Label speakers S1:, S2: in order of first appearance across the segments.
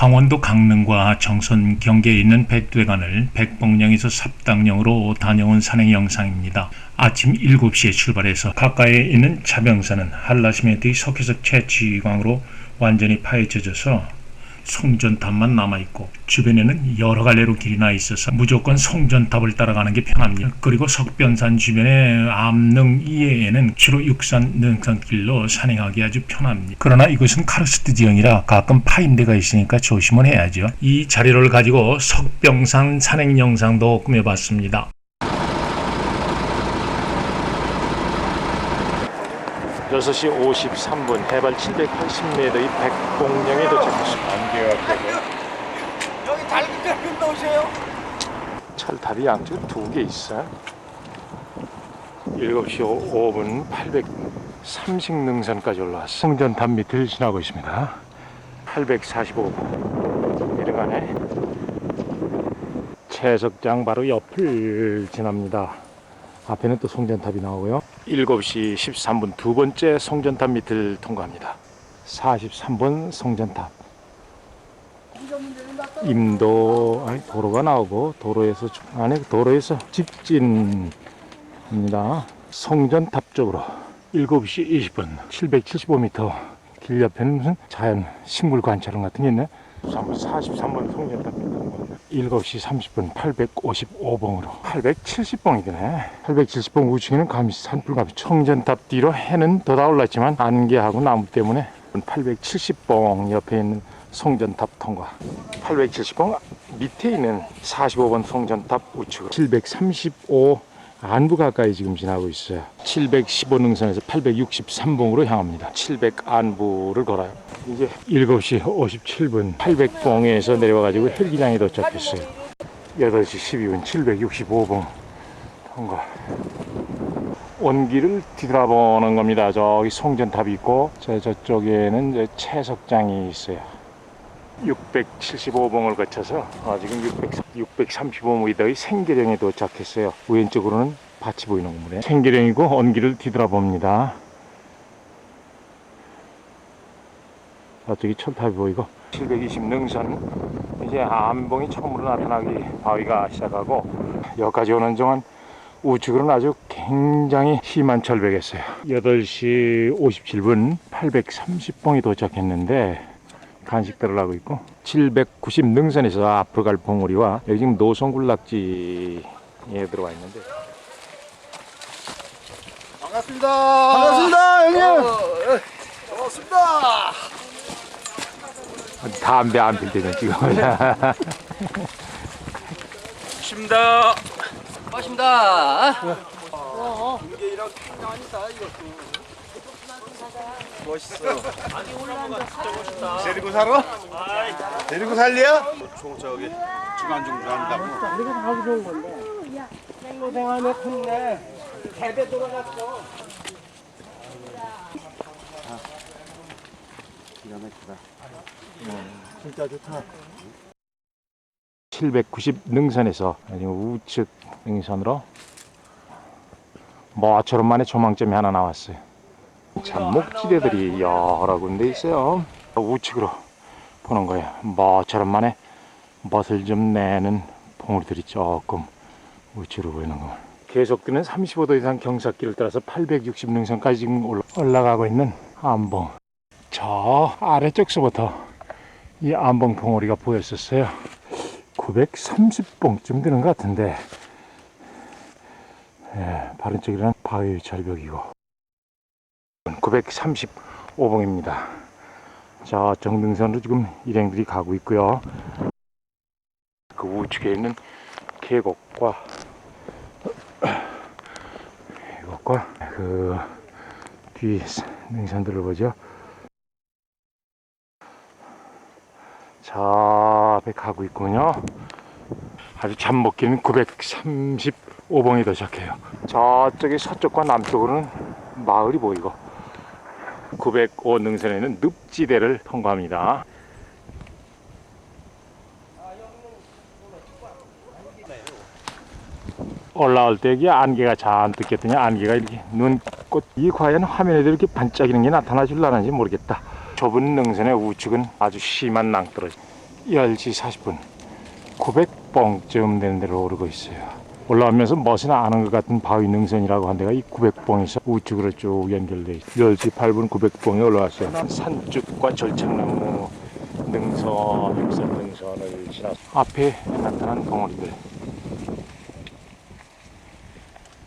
S1: 강원도 강릉과 정선 경계에 있는 백두대간을 백봉령에서 삽당령으로 다녀온 산행 영상입니다. 아침 7시에 출발해서 가까이에 있는 자병산은 한라시멘트의 석회석 채취광으로 완전히 파헤쳐져서 송전탑만 남아있고 주변에는 여러 갈래로 길이 나 있어서 무조건 송전탑을 따라가는 게 편합니다. 그리고 석변산 주변의 암릉 이외에는 주로 육산 능선길로 산행하기 아주 편합니다. 그러나 이곳은 카르스트 지형이라 가끔 파인데가 있으니까 조심은 해야죠. 이 자료를 가지고 석병산 산행 영상도 꾸며봤습니다. 여섯 시 53분 해발 780m의 백봉령에 도착했습니다.
S2: 여기 달기까지 넣으세요.
S1: 철탑이 양쪽 두 개 있어. 7시 5분 830 능선까지 올라왔어. 성전탑 밑을 지나고 있습니다. 845분 내려가네. 채석장 바로 옆을 지납니다. 앞에는 또 송전탑이 나오고요. 7시 13분 두 번째 송전탑 밑을 통과합니다. 43번 송전탑. 임도 아니, 도로가 나오고 도로에서 주- 안에 도로에서 직진입니다. 송전탑 쪽으로 7시 20분 775m 길 옆에는 무슨 자연 식물 관찰원 같은 게 있네. 43번 송전탑 밑 7시 30분 855봉으로 870봉이 되네 870봉 우측에는 감이 산불감이 청전탑 뒤로 해는 더 올랐지만 안개하고 나무 때문에 870봉 옆에 있는 송전탑 통과. 870봉 밑에 있는 45번 송전탑 우측으로. 735 안부 가까이 지금 지나고 있어요. 715 능선에서 863봉으로 향합니다. 700 안부를 걸어요. 이제 7시 57분 800봉에서 내려와가지고 헬기장에 도착했어요. 8시 12분 765봉 통과. 온기를 뒤돌아보는 겁니다. 저기 송전탑이 있고 저 저쪽에는 채석장이 있어요 675봉을 거쳐서 아, 지금 600, 635m의 생계령에 도착했어요. 왼쪽으로는 밭이 보이는 건물에 생계령이고 언기를 뒤돌아봅니다. 저쪽이 철탑이 보이고 720 능선 이제 암봉이 처음으로 나타나기 바위가 시작하고 여기까지 오는 동안 우측으로는 아주 굉장히 심한 절벽이었어요. 8시 57분 830봉이 도착했는데 간식들을 하고 있고 790 능선에서 앞으로 갈 봉우리와 여기 지금 노송군락지에 들어와 있는데
S2: 반갑습니다. 반갑습니다, 형님. 반갑습니다.
S1: 담배 안 필 때는 지금
S2: 반갑습니다.
S3: 고맙습니다.
S2: 이게 이렇게 아니다 이것도. 멋있어. 데리고 살아? 데리고 살려? 총 저기 중간 중간 한다고.
S4: 우리가 다 좋은 건데. 생고생하네 컸네. 개배 돌아갔어.
S2: 기가 막히다. 진짜 좋다.
S1: 790 능선에서 지금 우측 능선으로 모처럼 만에 조망점이 하나 나왔어요. 참 목지대들이 여러 군데 있어요. 우측으로 보는 거예요. 모처럼 만에 멋을 좀 내는 봉우리들이 조금 우측으로 보이는 거. 계속되는 35도 이상 경사길을 따라서 860 능선까지 지금 올라- 올라가고 있는 안봉. 저 아래쪽서부터 이 안봉 봉우리가 보였었어요. 930봉쯤 되는 것 같은데 예, 바른 쪽이란 바위 절벽이고 935봉입니다. 자 정등선으로 지금 일행들이 가고 있고요. 그 우측에 있는 계곡과 계곡과 그 뒤 능선들을 보죠. 자, 앞에 가고 있군요. 아주 잠먹기는 935봉이 도착해요. 저쪽에 서쪽과 남쪽으로는 마을이 보이고 905 능선에는 늪지대를 통과합니다. 올라올 때 이게 안개가 잔뜩 꼈더니 안개가 이렇게 눈꽃 이 과연 화면에도 이렇게 반짝이는 게 나타나 줄라는지 모르겠다. 좁은 능선의 우측은 아주 심한 낭떠러지. 10시 40분 900봉쯤 되는 데로 오르고 있어요. 올라오면서 멋은 아는 것 같은 바위 능선이라고 한 데가 이 900봉에서 우측으로 쭉 연결돼 있어요. 10시 8분 900봉에 올라왔어요. 산쭉과 절창나무 능선, 육선 능선을 지나 앞에 나타난 덩어리들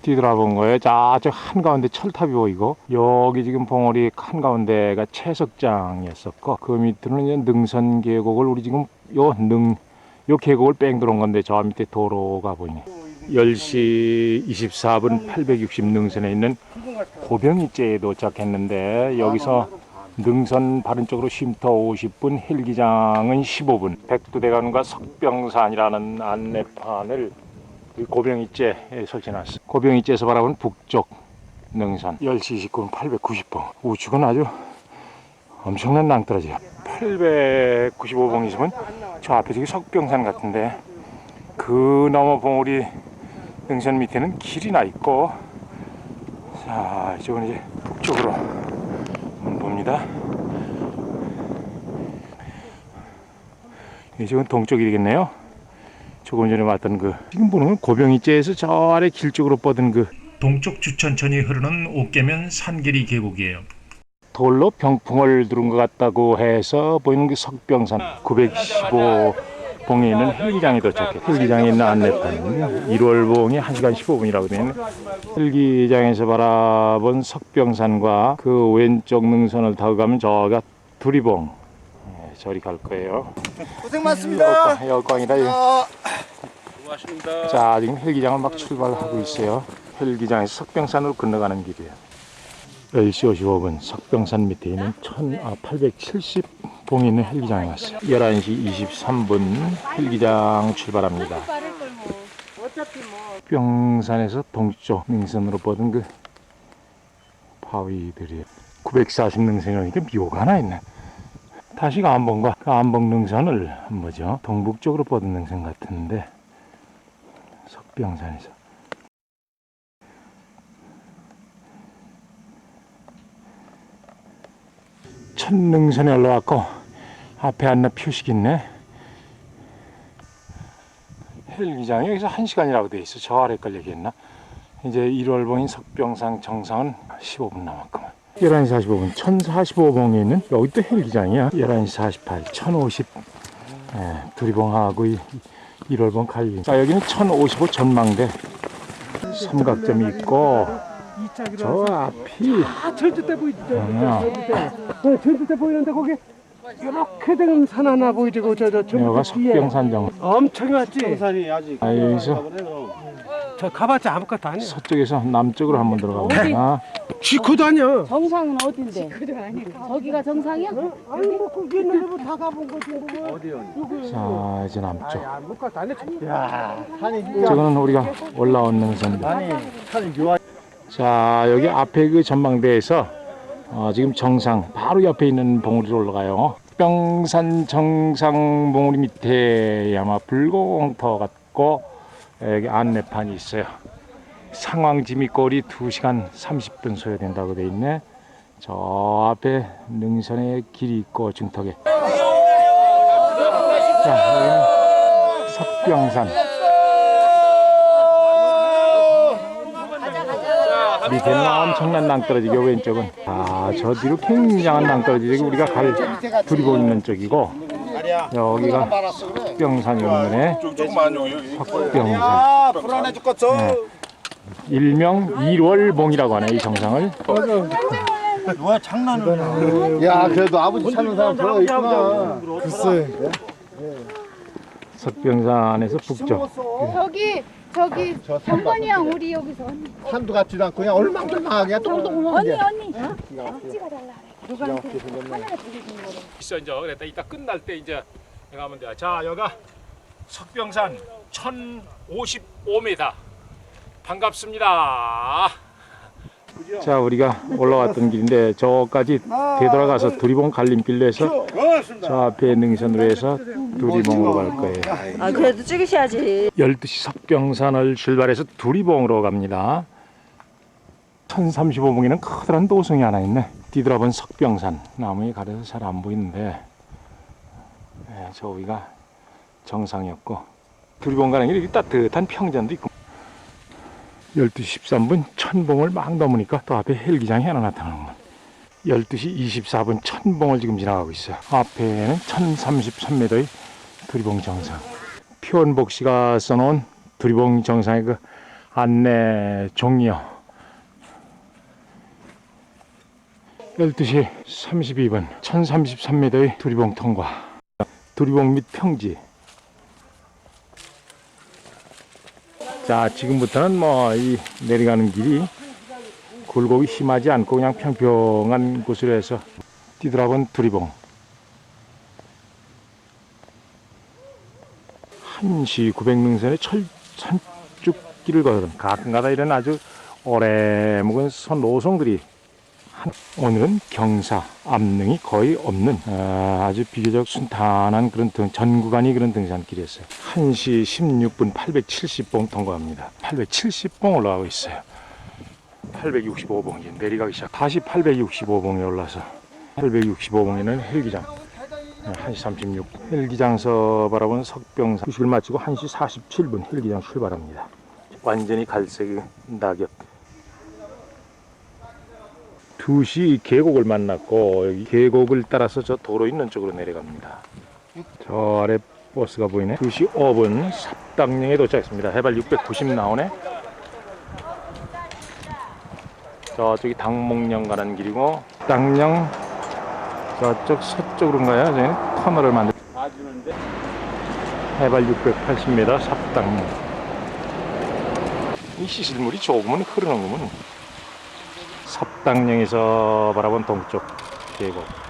S1: 뒤돌아본 거예요. 저쪽 한가운데 철탑이 보이고 여기 지금 봉우리 한가운데가 채석장이었었고 그 밑으로는 능선 계곡을 우리 지금 요 능 요 계곡을 뺑 들어온 건데 저 밑에 도로가 보이네. 10시 24분 860 능선에 있는 고병이째에 도착했는데 여기서 능선 바른 쪽으로 쉼터 50분, 헬기장은 15분. 백두대간과 석병산이라는 안내판을 이 고병이째에 설치해놨어. 고병이째에서 바라보는 북쪽 능선 10시 29분 890봉. 우측은 아주 엄청난 낭떠러지야. 895봉 있으면 저 앞에 저기 석병산 같은데 그 너머 봉우리 능선 밑에는 길이 나 있고 자 이쪽은 이제 북쪽으로 봅니다. 이쪽은 동쪽이겠네요. 조금 전에 봤던 그 지금 보는 건 고병이째에서 저 아래 길 쪽으로 뻗은 그 동쪽 주천천이 흐르는 옥계면 산길이 계곡이에요. 돌로 병풍을 두른 것 같다고 해서 보이는 그 석병산 915 봉에 있는 헬기장에 도착해. 헬기장에 있는 안내판 1월봉이 1시간 15분이라고 되어 있네. 헬기장에서 바라본 석병산과 그 왼쪽 능선을 타고 가면 저가 두리봉 예, 저리 갈 거예요.
S2: 고생 많습니다.
S1: 여광이다. 이거.
S2: 아,
S1: 자, 지금 헬기장을 막 출발하고 있어요. 헬기장에서 석병산으로 건너가는 길이에요. 10시 55분 석병산 밑에 있는 1870봉에 있는 헬기장에 왔어요. 11시 23분 헬기장 출발합니다. 병산에서 동쪽 능선으로 뻗은 그 바위들이 940 능선이니까 묘가 하나 있네. 다시 안봉과 그 안봉 능선을 뭐죠? 동북쪽으로 뻗은 능선 같은데 석병산에서 천능선에 올라왔고 앞에 안내 표식 있네. 헬기장이 여기서 1시간이라고 돼 있어. 저 아래 걸 얘기했나? 이제 1월 봉인 석병산 정상은 15분 남았구만. 11시 45분. 1045봉에 있는 여기 또 헬기장이야. 11시 48 1050 예, 두리봉하고 이 1월봉 갈리. 자 여기는 1055 전망대. 삼각점이 있고 저 앞이
S4: 아 절대 보이죠.
S1: 아,
S4: 어, 절대 보이는데 거기 이렇게 된 산 하나 보이고 저저
S1: 여기가 석병산 정
S4: 엄청 왔지.
S2: 산이 아직
S1: 아, 여기서
S4: 저 가봤자 아무것도 아니야.
S1: 서쪽에서 남쪽으로 한번 들어가 보자
S4: 지코도 아니야.
S5: 정상은 어딘데? 저기가 정상이야?
S4: 아니 뭐 거기 있는 데다 가본 거지 뭐. 어디요?
S1: 자 이제 남쪽
S4: 아무것도 안 했지.
S2: 야, 산이 진짜
S1: 저거는 우리가 올라온 능선
S2: 산이 산이 묘하.
S1: 자 여기 앞에 그 전망대에서 어, 지금 정상 바로 옆에 있는 봉우리로 올라가요. 병산 정상 봉우리 밑에 아마 불공터 같고 여기 안내판이 있어요. 상황 지미골이 2시간 30분 소요된다고 돼 있네. 저 앞에 능선에 길이 있고 증턱에. 자 여기는 석병산 밑에는 엄청난 낭떠러지고 왼쪽은 아저 뒤로 굉장한 낭떠러지 우리가 갈 두리고 있는 쪽이고 여기가 석병산이었네
S2: 조금만 여기.
S1: 석병산
S2: 아, 불안해 죽겠어.
S1: 네. 일명 1월봉이라고 하네 이 정상을
S2: 뭐야 장난을 야, 그래도 아버지 찾는 사람 들어 있구나. 글쎄.
S1: 석병산에서 북쪽
S5: 저기 저기 경건이 형 우리 여기서. 언니.
S2: 산도 같지도 않고 그냥 얼망졸망하게 동동동하게.
S5: 언니 찍어 달라
S1: 있어 이제 그랬다. 이따 끝날 때 이제 내가 하면 돼. 자 여기가 석병산 1055m 반갑습니다. 자 우리가 올라왔던 길인데 저까지 되돌아가서 두리봉 갈림길로 해서 저 앞에 능선으로 해서 두리봉으로 갈 거예요.
S6: 아 그래도 찍으셔야지.
S1: 12시 석병산을 출발해서 두리봉으로 갑니다. 1035봉에는 커다란 도성이 하나 있네. 뒤돌아본 석병산 나무에 가려서 잘 안 보이는데 네, 저 위가 정상이었고 두리번 가는 이렇게 따뜻한 평전도 있고 12시 13분 천봉을 막 넘으니까 또 앞에 헬기장이 하나 나타나는군 12시 24분 천봉을 지금 지나가고 있어요. 앞에는 1033m의 두리봉 정상. 표원복 씨가 써놓은 두리봉 정상의 그 안내 종이요. 12시 32분 1033m의 두리봉 통과. 두리봉 및 평지 자 지금부터는 뭐 이 내려가는 길이 굴곡이 심하지 않고 그냥 평평한 곳으로 해서 뛰더라본 두리봉. 1시 900능선의 철, 산쭉길을 걸은 가끔가다 이런 아주 오래 묵은 선 노송들이 한- 오늘은 경사, 암릉이 거의 없는 아, 주 비교적 순탄한 그런 등, 전 구간이 그런 등산길이었어요. 1시 16분 870봉 통과합니다. 870봉 올라가고 있어요. 865봉 이제 내려가기 시작. 다시 865봉에 올라서 865봉에는 헬기장. 네, 1시 36분 헬기장서 바라본 석병사 휴식을 마치고 1시 47분 헬기장 출발합니다. 완전히 갈색 낙엽 2시 계곡을 만났고 여기 계곡을 따라서 저 도로 있는 쪽으로 내려갑니다. 저 아래 버스가 보이네. 2시 5분 삽당령에 도착했습니다. 해발 690 나오네. 저쪽이 당목령 가는 길이고 당령 저쪽 서쪽으로인가요? 저희는 터널을 만들. 해발 680m 삽당령. 이 시실물이 조금은 흐르는 거면 삽당령에서 바라본 동쪽 계곡